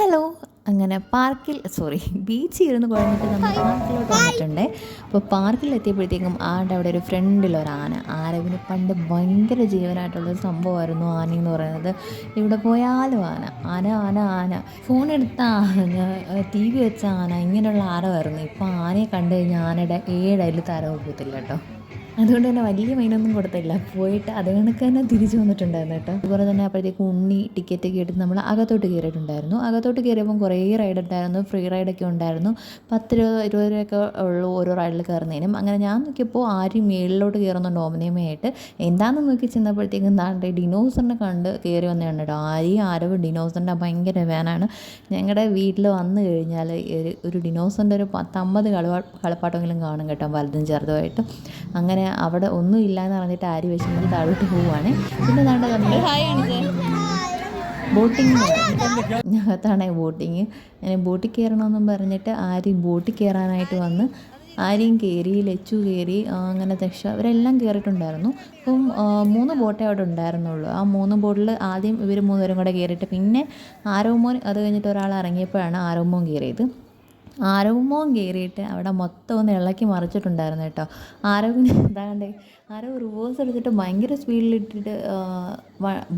Hello. അങ്ങനെ പാർക്കിൽ sorry ബീച്ചിൽ ഇരുന്ന് കുഴഞ്ഞിട്ട് നമ്മൾ പാർക്കിലോട്ട് വന്നിട്ടുണ്ട്. അപ്പോൾ പാർക്കിൽ എത്തിയപ്പോഴത്തേക്കും ആടെ അവിടെ ഒരു ഫ്രണ്ടിലൊരു ആന. ആരവിന് പണ്ട് ഭയങ്കര ജീവനായിട്ടുള്ളൊരു സംഭവമായിരുന്നു ആന എന്ന് പറയുന്നത്. ഇവിടെ പോയാലും ആന. ആന ആന ആന. ഫോൺ എടുത്ത ആന ടി വി വെച്ച ആന. ഇങ്ങനെയുള്ള ആരവായിരുന്നു. ഇപ്പോൾ ആനയെ കണ്ടു കഴിഞ്ഞാൽ ആനയുടെ ഏഴതിൽ തരവ് പോകത്തില്ല കേട്ടോ. അതുകൊണ്ട് തന്നെ വലിയ മൈനൊന്നും കൊടുത്തില്ല. പോയിട്ട് അത് കണക്ക് തന്നെ തിരിച്ചു വന്നിട്ടുണ്ടായിരുന്നു കേട്ടോ. അതുപോലെ തന്നെ അപ്പോഴത്തേക്ക് ഉണ്ണി ടിക്കറ്റ് ഒക്കെ എടുത്ത് നമ്മൾ അകത്തോട്ട് കയറിയിട്ടുണ്ടായിരുന്നു. അകത്തോട്ട് കയറിയപ്പം കുറേ റൈഡ് ഉണ്ടായിരുന്നു ഫ്രീ റൈഡൊക്കെ ഉണ്ടായിരുന്നു. പത്ത് രൂപ ഇരുപത് രൂപയൊക്കെ ഉള്ളൂ ഓരോ റൈഡിൽ കയറുന്നതിനും. അങ്ങനെ ഞാൻ നോക്കിയപ്പോൾ ആരും മേളിലോട്ട് കയറുന്നുണ്ട് ഓമനയമ്മയായിട്ട് എന്താണെന്ന് നോക്കി ചെന്നപ്പോഴത്തേക്കും താണ്ടെ ഡിനോസറിനെ കണ്ട് കയറി വന്നതാണ് കേട്ടോ. ആരെയും ആരവ് ഡിനോസറിന്റെ ഭയങ്കര ഫാനാണ്. ഞങ്ങളുടെ വീട്ടിൽ വന്നു കഴിഞ്ഞാൽ ഒരു ഒരു ഡിനോസറിന്റെ ഒരു പത്തമ്പത് കളി കളിപ്പാട്ടെങ്കിലും കാണും കേട്ടോ വലുതും ചെറുതുമായിട്ട്. അങ്ങനെ അവിടെ ഒന്നും ഇല്ല എന്ന് പറഞ്ഞിട്ട് ആര് വിഷമിച്ച് താഴോട്ട് പോവുകയാണ് പിന്നെ താണ്ട നമ്മൾ ബോട്ടിങ് ഞകത്താണ് ബോട്ടിങ് അങ്ങനെ ബോട്ടിൽ കയറണമെന്നും പറഞ്ഞിട്ട് ആരും ബോട്ടിൽ കയറാനായിട്ട് വന്ന് ആരെയും കയറി ലച്ചു കയറി അങ്ങനെ ദക്ഷ അവരെല്ലാം കയറിയിട്ടുണ്ടായിരുന്നു. അപ്പം മൂന്ന് ബോട്ടേ അവിടെ ഉണ്ടായിരുന്നുള്ളൂ. ആ മൂന്ന് ബോട്ടിൽ ആദ്യം ഇവർ മൂന്നുപേരും കൂടെ കയറിയിട്ട് പിന്നെ ആരോമോൻ അത് കഴിഞ്ഞിട്ട് ഒരാൾ ഇറങ്ങിയപ്പോഴാണ് ആരോമോൻ കയറിയത്. ആരവുമോൻ കയറിയിട്ട് അവിടെ മൊത്തം ഒന്ന് ഇളക്കി മറിച്ചിട്ടുണ്ടായിരുന്നു കേട്ടോ. ആരവിന് എന്താണ്ട് ആരവ് റിവേഴ്സ് എടുത്തിട്ട് ഭയങ്കര സ്പീഡിലിട്ടിട്ട്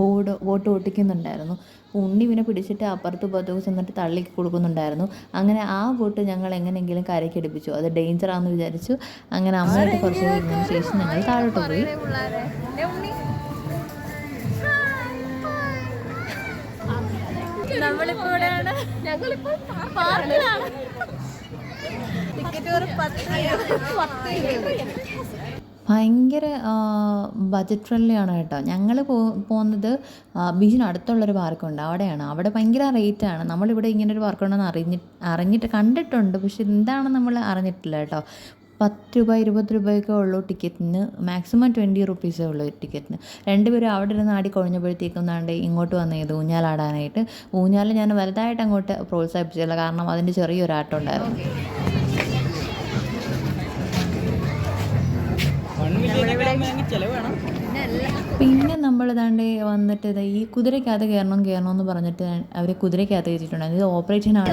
ബോർഡ് ബോട്ട് ഓട്ടിക്കുന്നുണ്ടായിരുന്നു. ഉണ്ണി പിന്നെ പിടിച്ചിട്ട് അപ്പുറത്ത് പുറത്തൊക്കെ ചെന്നിട്ട് തള്ളി കൊടുക്കുന്നുണ്ടായിരുന്നു. അങ്ങനെ ആ ബോട്ട് ഞങ്ങൾ എങ്ങനെയെങ്കിലും കരയ്ക്ക് എടുപ്പിച്ചു അത് ഡേഞ്ചറാണെന്ന് വിചാരിച്ചു. അങ്ങനെ അമ്മയുടെ കുറച്ച് കഴിഞ്ഞതിന് ശേഷം ഞങ്ങൾ താഴോട്ട് പോയി. നമ്മളിപ്പോ ഇവിടെയാണ് ഞങ്ങളിപ്പോ പാർക്കിലാണ് ടിക്കറ്റ് ഒരു പത്ത് പത്ത് ഭയങ്കര ബജറ്റ് ഫ്രണ്ട്ലി ആണ് കേട്ടോ. ഞങ്ങൾ പോ പോകുന്നത് ബീച്ചിന് അടുത്തുള്ളൊരു പാർക്കുണ്ട്. അവിടെയാണ്. അവിടെ ഭയങ്കര റേറ്റാണ് നമ്മളിവിടെ ഇങ്ങനെ ഒരു പാർക്കുണ്ടെന്ന് അറിഞ്ഞി അറിഞ്ഞിട്ട് കണ്ടിട്ടുണ്ട്. പക്ഷെ എന്താണെന്ന് നമ്മൾ അറിഞ്ഞിട്ടില്ല കേട്ടോ. പത്ത് രൂപ ഇരുപത് രൂപയൊക്കെ ഉള്ളൂ ടിക്കറ്റിന്. മാക്സിമം ട്വന്റി റുപ്പീസേ ഉള്ളൂ ടിക്കറ്റിന്. രണ്ടുപേരും അവിടെ ഇരുന്ന് ആടി കുഴഞ്ഞപ്പോഴത്തേക്കും താണ്ട് ഇങ്ങോട്ട് വന്നത് ഊഞ്ഞാലാടാനായിട്ട്. ഊഞ്ഞാൽ ഞാൻ വലുതായിട്ട് അങ്ങോട്ട് പ്രോത്സാഹിപ്പിച്ചില്ല. കാരണം അതിന്റെ ചെറിയൊരു ആട്ടം ഉണ്ടായിരുന്നു. പിന്നെ നമ്മൾ ഇതാണ്ട് വന്നിട്ട് ഈ കുതിരക്കകത്ത് കയറണം കയറണം എന്ന് പറഞ്ഞിട്ട് അവർ കുതിരക്കകത്ത് കയറ്റിട്ടുണ്ടായിരുന്നു ഇത് ഓപ്പറേഷൻ ആണ്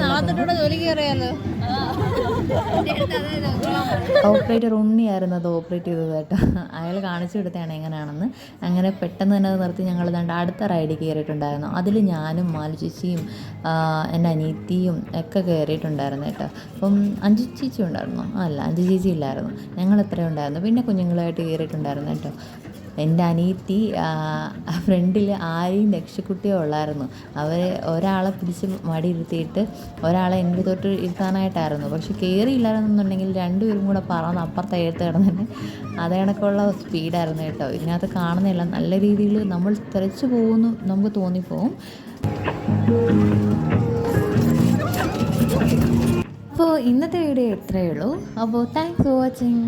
ഓപ്പറേറ്റർ ഉണ്ണിയായിരുന്നു അത് ഓപ്പറേറ്റ് ചെയ്തത് കേട്ടോ. അയാൾ കാണിച്ചു കൊടുത്തതാണ് എങ്ങനെയാണെന്ന് അങ്ങനെ പെട്ടെന്ന് തന്നെ അത് നിർത്തി ഞങ്ങൾ ദാണ്ട് അടുത്ത റൈഡിൽ കയറിയിട്ടുണ്ടായിരുന്നു. അതിൽ ഞാനും മാലു ചേച്ചിയും എന്റെ അനിയത്തിയും ഒക്കെ കയറിയിട്ടുണ്ടായിരുന്നു കേട്ടോ. അപ്പം അഞ്ചു ചേച്ചി ഉണ്ടായിരുന്നു? അല്ല അഞ്ചു ചേച്ചി ഇല്ലായിരുന്നു. ഞങ്ങൾ എത്രയുണ്ടായിരുന്നു പിന്നെ കുഞ്ഞുങ്ങളായിട്ട് കയറിയിട്ടുണ്ടായിരുന്നു കേട്ടോ. എന്റെ അനിയത്തി ഫ്രണ്ടിൽ ആരെയും രക്ഷക്കുട്ടിയോ ഉള്ളായിരുന്നു. അവർ ഒരാളെ പിടിച്ച് മടി ഇരുത്തിയിട്ട് ഒരാളെ എന്റെ തൊട്ട് ഇരുത്താനായിട്ടായിരുന്നു. പക്ഷെ കയറിയില്ലായിരുന്നുണ്ടെങ്കിൽ രണ്ടുപേരും കൂടെ പറന്ന് അപ്പുറത്തെ എഴുത്ത് കിടന്നിട്ട് അതേ കണക്കുള്ള സ്പീഡായിരുന്നു കേട്ടോ. ഇതിനകത്ത് കാണുന്നില്ല നല്ല രീതിയിൽ നമ്മൾ തെറിച്ച് പോകുന്നു നമുക്ക് തോന്നിപ്പോവും. അപ്പോൾ ഇന്നത്തെ വീഡിയോ ഇത്രയേ ഉള്ളൂ. അപ്പോൾ താങ്ക്സ് ഫോർ വാച്ചിങ്